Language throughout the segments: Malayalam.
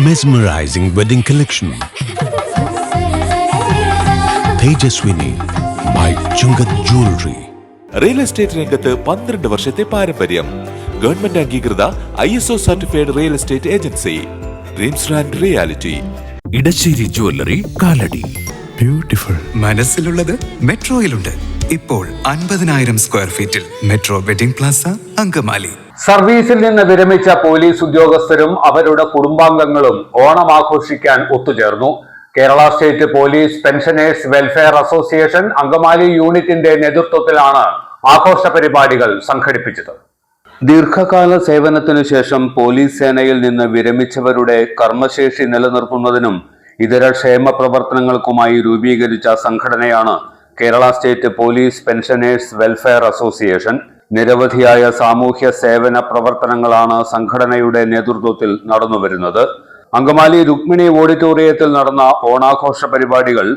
Mesmerizing wedding collection Tejaswini by Chungath jewellery real estate രംഗത്ത് പന്ത്രണ്ട് വർഷത്തെ പാരമ്പര്യം. ഗവൺമെന്റ് അംഗീകൃത I S O certified real estate agency dreams and reality Edassery jewellery Kalady. Beautiful മനസ്സിലുള്ളത് മെട്രോയിലുണ്ട് ഇപ്പോൾ അൻപതിനായിരം സ്ക്വയർ ഫീറ്റിൽ മെട്രോ വെഡിംഗ് പ്ലാസ അങ്കമാലി. സർവീസിൽ നിന്ന് വിരമിച്ച പോലീസ് ഉദ്യോഗസ്ഥരും അവരുടെ കുടുംബാംഗങ്ങളും ഓണം ആഘോഷിക്കാൻ ഒത്തുചേർന്നു. Kerala state police pensioners welfare association Angamaly യൂണിറ്റിന്റെ നേതൃത്വത്തിലാണ് ആഘോഷ പരിപാടികൾ സംഘടിപ്പിച്ചത്. ദീർഘകാല സേവനത്തിനു ശേഷം പോലീസ് സേനയിൽ നിന്ന് വിരമിച്ചവരുടെ കർമ്മശേഷി നിലനിർത്തുന്നതിനും ഇതര ക്ഷേമ പ്രവർത്തനങ്ങൾക്കുമായി രൂപീകരിച്ച സംഘടനയാണ് Kerala state police pensioners welfare association നിരവധിയായ സാമൂഹ്യ സേവന പ്രവർത്തനങ്ങളാണ് സംഘടനയുടെ നേതൃത്വത്തിൽ നടന്നുവരുന്നത്. അങ്കമാലി രുക്മിണി ഓഡിറ്റോറിയത്തിൽ നടന്ന ഓണാഘോഷ പരിപാടികൾ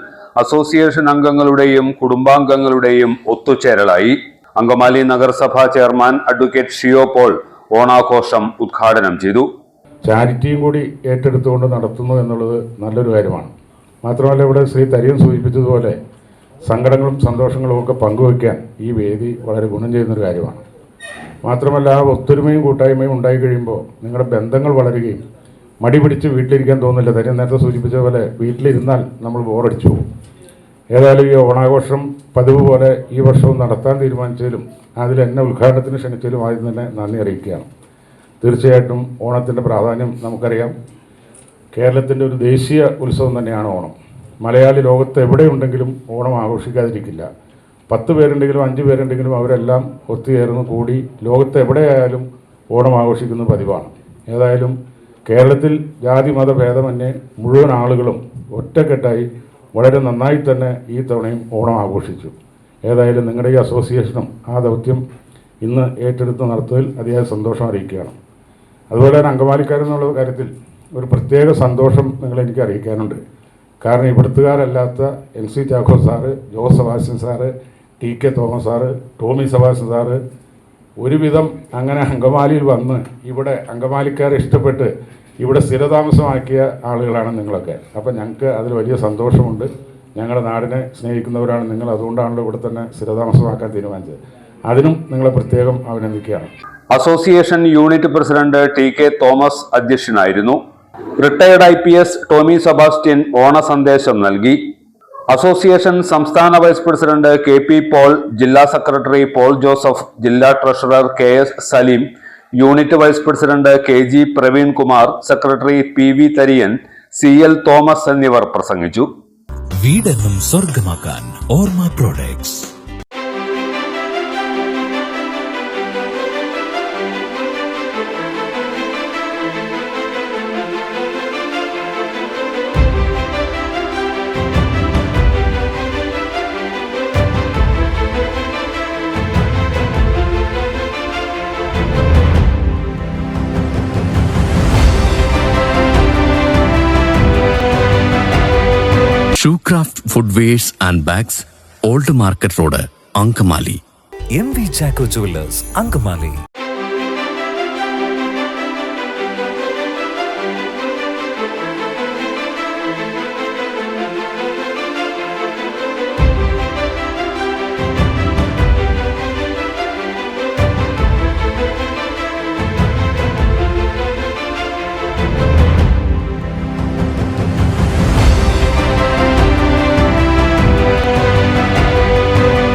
അസോസിയേഷൻ അംഗങ്ങളുടെയും കുടുംബാംഗങ്ങളുടെയും ഒത്തുചേരലായി. അങ്കമാലി നഗരസഭാ ചെയർമാൻ അഡ്വക്കേറ്റ് ഷിയോ പോൾ ഓണാഘോഷം ഉദ്ഘാടനം ചെയ്തു. ചാരിറ്റിയും കൂടി ഏറ്റെടുത്തുകൊണ്ട് നടത്തുന്നു എന്നുള്ളത് നല്ലൊരു കാര്യമാണ്. മാത്രമല്ല ഇവിടെ ശ്രീ തരിയൻ സൂചിപ്പിച്ചതുപോലെ സങ്കടങ്ങളും സന്തോഷങ്ങളും ഒക്കെ പങ്കുവയ്ക്കാൻ ഈ വേദി വളരെ ഗുണം ചെയ്യുന്നൊരു കാര്യമാണ്. മാത്രമല്ല ആ ഒത്തൊരുമയും കൂട്ടായ്മയും ഉണ്ടായി കഴിയുമ്പോൾ നിങ്ങളുടെ ബന്ധങ്ങൾ വളരുകയും മടി പിടിച്ച് വീട്ടിലിരിക്കാൻ തോന്നില്ല. തന്നെ നേരത്തെ സൂചിപ്പിച്ച പോലെ വീട്ടിലിരുന്നാൽ നമ്മൾ ബോറടിച്ചു പോകും. ഏതായാലും ഈ ഓണാഘോഷം പതിവ് പോലെ ഈ വർഷവും നടത്താൻ തീരുമാനിച്ചതിലും അതിൽ എന്നെ ഉദ്ഘാടനത്തിന് ക്ഷണിച്ചതിലും ആദ്യം തന്നെ നന്ദി അറിയിക്കുകയാണ്. തീർച്ചയായിട്ടും ഓണത്തിന്റെ പ്രാധാന്യം നമുക്കറിയാം. കേരളത്തിന്റെ ഒരു ദേശീയ ഉത്സവം തന്നെയാണ് ഓണം. മലയാളി ലോകത്ത് എവിടെയുണ്ടെങ്കിലും ഓണം ആഘോഷിക്കാതിരിക്കില്ല. പത്ത് പേരുണ്ടെങ്കിലും അഞ്ച് പേരുണ്ടെങ്കിലും അവരെല്ലാം ഒത്തുചേർന്ന് കൂടി ലോകത്ത് എവിടെയായാലും ഓണം ആഘോഷിക്കുന്ന പതിവാണ്. ഏതായാലും കേരളത്തിൽ ജാതി മത ഭേദമന്യേ മുഴുവൻ ആളുകളും ഒറ്റക്കെട്ടായി വളരെ നന്നായി തന്നെ ഈ തവണയും ഓണം ആഘോഷിച്ചു. ഏതായാലും നിങ്ങളുടെ ഈ അസോസിയേഷനും ആ ദൗത്യം ഇന്ന് ഏറ്റെടുത്ത് നടത്തുന്നതിൽ അതിയായ സന്തോഷം അറിയിക്കുകയാണ്. അതുപോലെ തന്നെ അങ്കമാലിക്കാരെന്നുള്ള കാര്യത്തിൽ ഒരു പ്രത്യേക സന്തോഷം നിങ്ങൾ എനിക്ക് അറിയിക്കാനുണ്ട്. കാരണം ഇവിടുത്തുകാരല്ലാത്ത N C Chacko sir Jose Sebastian sir T K Thomas sir Tomy Sebastian sir ഒരുവിധം അങ്ങനെ അങ്കമാലിയിൽ വന്ന് ഇവിടെ അങ്കമാലിക്കാരെ ഇഷ്ടപ്പെട്ട് ഇവിടെ സ്ഥിരതാമസമാക്കിയ ആളുകളാണ് നിങ്ങളൊക്കെ. അപ്പം ഞങ്ങൾക്ക് അതിൽ വലിയ സന്തോഷമുണ്ട്. ഞങ്ങളുടെ നാടിനെ സ്നേഹിക്കുന്നവരാണ് നിങ്ങൾ. അതുകൊണ്ടാണല്ലോ ഇവിടെ തന്നെ സ്ഥിരതാമസമാക്കാൻ തീരുമാനിച്ചത്. അതിനും നിങ്ങളെ പ്രത്യേകം അഭിനന്ദിക്കുകയാണ്. Association unit president T K Thomas അധ്യക്ഷനായിരുന്നു. Retired I P S Tomy Sebastian ഓണ സന്ദേശം നൽകി. അസോസിയേഷൻ സംസ്ഥാന vice president K P Paul ജില്ലാ സെക്രട്ടറി പോൾ ജോസഫ് ജില്ലാ treasurer K S Salim unit vice president K G Praveen Kumar secretary P V Tharian C L Thomas എന്നിവർ പ്രസംഗിച്ചു. വീടെന്നും സ്വർഗമാക്കാൻ Orma products Shoecraft footwears and bags old market road Angamaly M V Chacko jewellers Angamaly